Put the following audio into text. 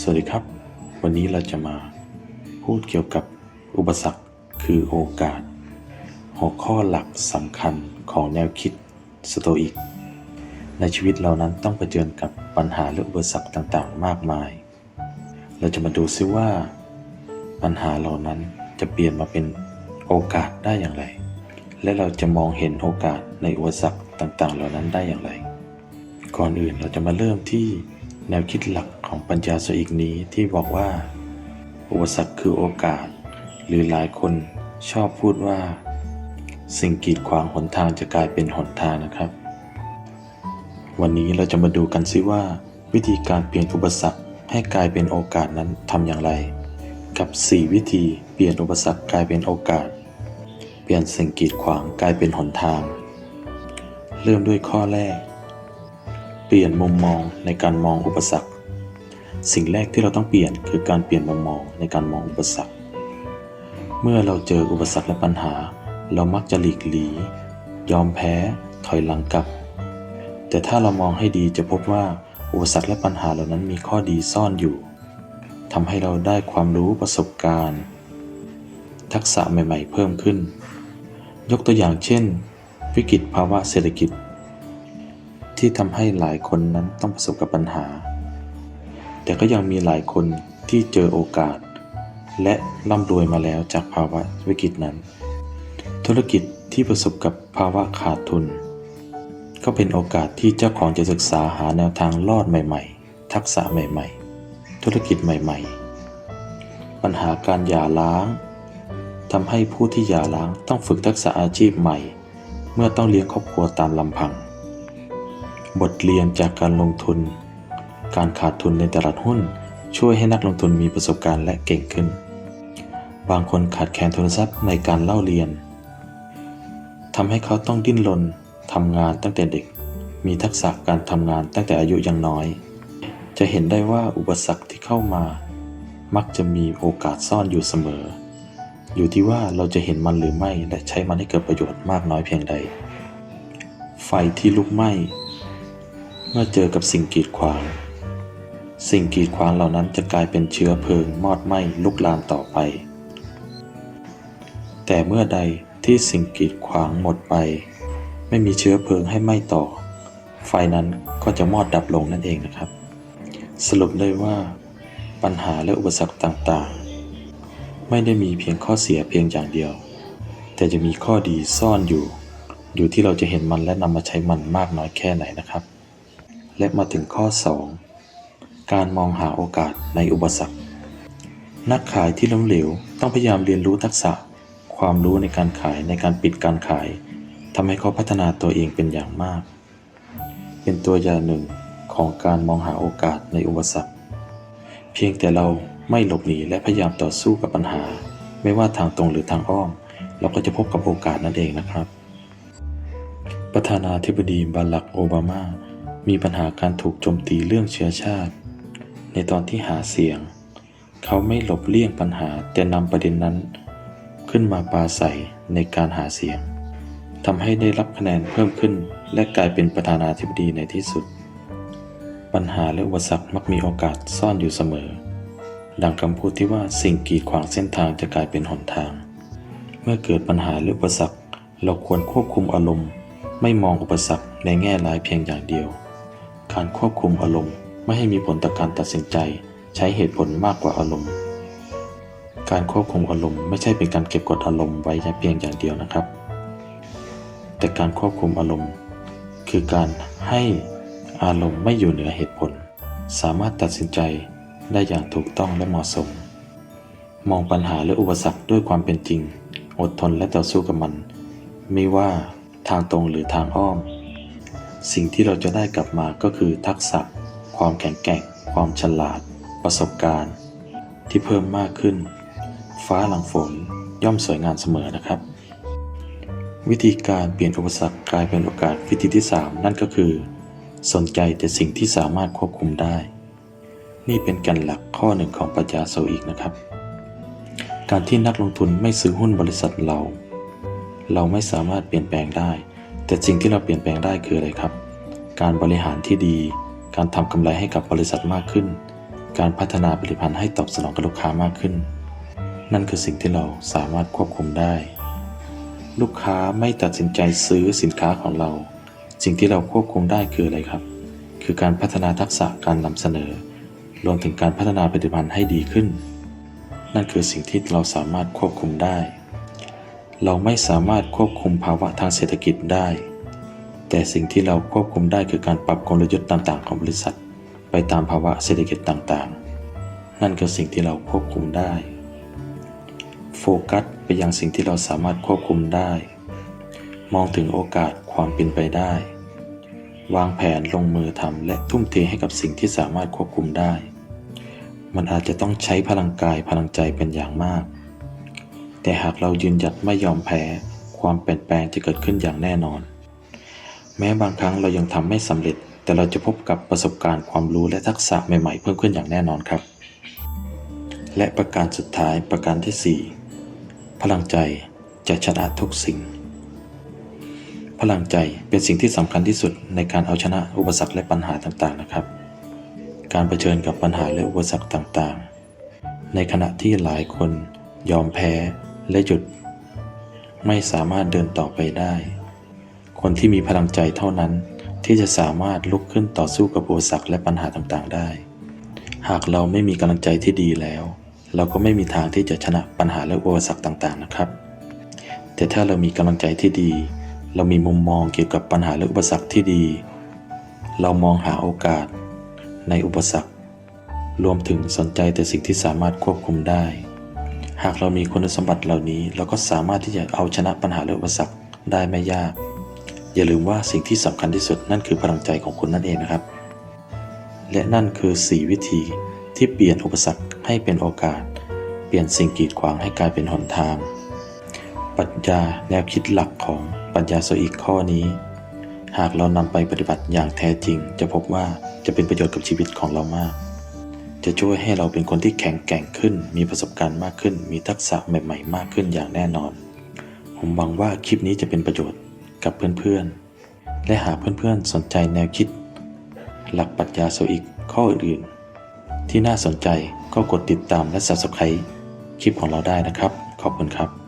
สวัสดีครับ วันนี้เราจะมาพูดเกี่ยวกับอุปสรรคคือโอกาส หัวข้อหลักสำคัญของแนวคิดสโตอิก ในชีวิตเรานั้นต้องเผชิญกับปัญหาและอุปสรรคต่างๆ มากมาย เราจะมาดูซิว่า ปัญหาเหล่านั้นจะเปลี่ยนมาเป็นโอกาสได้อย่างไร และเราจะมองเห็นโอกาสในอุปสรรคต่างๆ เหล่านั้นได้อย่างไร ก่อนอื่นเราจะมาเริ่มที่ แนวคิดหลักของปัญญาโซอิกนี้ที่บอกว่า อุปสรรคคือโอกาส หรือหลายคนชอบพูดว่า สิ่งกีดขวางหนทางจะกลายเป็นหนทางนะครับ วันนี้เราจะมาดูกันซิว่า วิธีการเปลี่ยนอุปสรรคให้กลายเป็นโอกาสนั้นทำอย่างไร กับ 4 วิธีเปลี่ยนอุปสรรคกลายเป็นโอกาส เปลี่ยนสิ่งกีดขวางกลายเป็นหนทาง เริ่มด้วยข้อแรก ปลี่ยนมุมมองในการมองอุปสรรค สิ่งแรกที่เราต้องเปลี่ยนคือการเปลี่ยนมุมมองในการมองอุปสรรค เมื่อเราเจออุปสรรคและปัญหา เรามักจะหลีกหลี ยอมแพ้ถอยหลังกลับ แต่ถ้าเรามองให้ดีจะพบว่าอุปสรรคและปัญหาเหล่านั้นมีข้อดีซ่อนอยู่ทำให้เราได้ความรู้ประสบการณ์ ทักษะใหม่ ๆ เพิ่มขึ้น ยกตัวอย่างเช่น วิกฤตภาวะเศรษฐกิจ ที่ทำให้หลายคนนั้นต้องประสบกับปัญหา แต่ก็ยังมีหลายคนที่เจอโอกาส และร่ำรวยมาแล้วจากภาวะวิกฤตนั้น ธุรกิจที่ประสบกับภาวะขาดทุน ก็เป็นโอกาสที่เจ้าของจะศึกษาหาแนวทางรอดใหม่ ๆ ทักษะใหม่ ๆ ธุรกิจใหม่ ๆ ปัญหาการหย่าร้างทำให้ผู้ที่หย่าร้างต้องฝึกทักษะอาชีพใหม่ เมื่อต้องเลี้ยงครอบครัวตามลำพัง บทเรียนจากการลงทุน การขาดทุนในตลาดหุ้น ช่วยให้นักลงทุนมีประสบการณ์และเก่งขึ้น บางคนขาดแคลนทุนทรัพย์ในการเล่าเรียนทำให้เขาต้องดิ้นรนทำงานตั้งแต่เด็ก มีทักษะการทำงานตั้งแต่อายุยังน้อย จะเห็นได้ว่าอุปสรรคที่เข้ามา มักจะมีโอกาสซ่อนอยู่เสมอ อยู่ที่ว่าเราจะเห็นมันหรือไม่และใช้มันให้เกิดประโยชน์มากน้อยเพียงใด ไฟที่ลุกไหม้ เมื่อเจอกับสิ่งกีดขวาง สิ่งกีดขวางเหล่านั้นจะกลายเป็นเชื้อเพลิงมอดไหม้ลุกลามต่อไป แต่เมื่อใดที่สิ่งกีดขวางหมดไป ไม่มีเชื้อเพลิงให้ไหม้ต่อ ไฟนั้นก็จะมอดดับลงนั่นเองนะครับ สรุปได้ว่า ปัญหาและอุปสรรคต่างๆ ไม่ได้มีเพียงข้อเสียเพียงอย่างเดียว แต่จะมีข้อดีซ่อนอยู่ อยู่ที่เราจะเห็นมันและนำมาใช้มันมากน้อยแค่ไหนนะครับ และมาถึงข้อ 2 การมองหาโอกาสในอุปสรรค นักขายที่ล้มเหลวต้องพยายามเรียนรู้ทักษะ ความรู้ในการขายในการปิดการขายทำให้เขาพัฒนาตัวเองเป็นอย่างมาก เป็นตัวอย่างหนึ่งของการมองหาโอกาสในอุปสรรค เพียงแต่เราไม่หลบหนีและพยายามต่อสู้กับปัญหา ไม่ว่าทางตรงหรือทางอ้อม เราก็จะพบกับโอกาสนั่นเองนะครับ ประธานาธิบดีบารักโอบามา มีปัญหาการถูกโจมตีเรื่องเชื้อชาติ ในตอนที่หาเสียง เขาไม่หลบเลี่ยงปัญหาแต่นำประเด็นนั้น ขึ้นมาปราศัยในการหาเสียงทำให้ได้รับคะแนนเพิ่มขึ้น และกลายเป็นประธานาธิบดีในที่สุด ปัญหาและอุปสรรคมักมีโอกาสซ่อนอยู่เสมอ ดังคำพูดที่ว่าสิ่งกีดขวางเส้นทางจะกลายเป็นหนทาง เมื่อเกิดปัญหาหรืออุปสรรค เราควรควบคุมอารมณ์ ไม่มองอุปสรรคในแง่ร้ายเพียงอย่างเดียว การควบคุมอารมณ์ไม่ให้มีผลต่อการตัดสินใจ ใช้เหตุผลมากกว่าอารมณ์ การควบคุมอารมณ์ไม่ใช่เป็นการเก็บกดอารมณ์ไว้เพียงอย่างเดียวนะครับ แต่การควบคุมอารมณ์ คือการให้อารมณ์ไม่อยู่เหนือเหตุผล สามารถตัดสินใจได้อย่างถูกต้องและเหมาะสม มองปัญหาและอุปสรรคด้วยความเป็นจริง อดทนและต่อสู้กับมัน ไม่ว่าทางตรงหรือทางอ้อม สิ่งที่เราจะได้กลับมาก็คือทักษะ ความแข็งแกร่ง ความฉลาด ประสบการณ์ ที่เพิ่มมากขึ้น ฟ้าหลังฝนย่อมสวยงามเสมอนะครับ วิธีการเปลี่ยนอุปสรรคกลายเป็นโอกาสวิธีที่ 3 นั่นก็คือ สนใจแต่สิ่งที่สามารถควบคุมได้ นี่เป็นกันหลักข้อหนึ่งของปรัชญาโซอีกนะครับ การที่นักลงทุนไม่ซื้อหุ้นบริษัทเรา เราไม่สามารถเปลี่ยนแปลงได้ แต่สิ่งที่เราเปลี่ยนแปลงได้คืออะไรครับ การบริหารที่ดี การทำกำไรให้กับบริษัทมากขึ้น การพัฒนาผลิตภัณฑ์ให้ตอบสนองกับลูกค้ามากขึ้น นั่นคือสิ่งที่เราสามารถควบคุมได้ ลูกค้าไม่ตัดสินใจซื้อสินค้าของเรา สิ่งที่เราควบคุมได้คืออะไรครับ คือการพัฒนาทักษะการนำเสนอ รวมถึงการพัฒนาผลิตภัณฑ์ให้ดีขึ้น นั่นคือสิ่งที่เราสามารถควบคุมได้ เราไม่สามารถควบคุมภาวะทางเศรษฐกิจได้ แต่สิ่งที่เราควบคุมได้คือการปรับกลยุทธ์ต่างๆ ของบริษัท ไปตามภาวะเศรษฐกิจต่างๆ นั่นคือสิ่งที่เราควบคุมได้ โฟกัสไปยังสิ่งที่เราสามารถควบคุมได้ มองถึงโอกาสความเป็นไปได้ วางแผนลงมือทำและทุ่มเทให้กับสิ่งที่สามารถควบคุมได้ มันอาจจะต้องใช้พลังกายพลังใจเป็นอย่างมาก แต่หากเรายืนหยัดไม่ยอมแพ้ ความเปลี่ยนแปลงจะเกิดขึ้นอย่างแน่นอน แม้บางครั้งเรายังทำไม่สำเร็จ แต่เราจะพบกับประสบการณ์ความรู้และทักษะใหม่ๆ เพิ่มขึ้นอย่างแน่นอนครับ และประการสุดท้ายประการที่ 4 พลังใจจะชนะทุกสิ่ง พลังใจเป็นสิ่งที่สำคัญที่สุดในการเอาชนะอุปสรรคและปัญหาต่างๆนะครับ การเผชิญกับปัญหาและอุปสรรคต่างๆ ในขณะที่หลายคนยอมแพ้ และหยุด ไม่สามารถเดินต่อไปได้ คนที่มีพลังใจเท่านั้นที่จะสามารถลุกขึ้นต่อสู้กับอุปสรรคและปัญหาต่างๆ ได้ หากเราไม่มีกำลังใจที่ดีแล้ว เราก็ไม่มีทางที่จะชนะปัญหาและอุปสรรคต่างๆ นะครับ แต่ถ้าเรามีกำลังใจที่ดี เรามีมุมมองเกี่ยวกับปัญหาและอุปสรรคที่ดี เรามองหาโอกาสในอุปสรรค รวมถึงสนใจแต่สิ่งที่สามารถควบคุมได้ หากเรามีคุณสมบัติเหล่านี้ เราก็สามารถที่จะเอาชนะปัญหาและอุปสรรคได้ไม่ยาก อย่าลืมว่าสิ่งที่สำคัญที่สุดนั่นคือพลังใจของคุณนั่นเองนะครับ และนั่นคือ 4 วิธีที่เปลี่ยนอุปสรรคให้เป็นโอกาส เปลี่ยนสิ่งกีดขวางให้กลายเป็นหนทาง ปรัชญาแนวคิดหลักของปัญญาโซอิกข้อนี้ หากเรานำไปปฏิบัติอย่างแท้จริง จะพบว่าจะเป็นประโยชน์กับชีวิตของเรามาก จะช่วยให้เราเป็นคนที่แข็งแกร่งขึ้น มีประสบการณ์มากขึ้น มีทักษะใหม่ ๆ มากขึ้นอย่างแน่นอน ผมหวังว่าคลิปนี้จะเป็นประโยชน์กับเพื่อนๆ และหากเพื่อนๆ สนใจแนวคิด หลักปรัชญาโซอิกข้ออื่นๆ ที่น่าสนใจก็กดติดตามและ Subscribe คลิปของเราได้นะครับ ขอบคุณครับ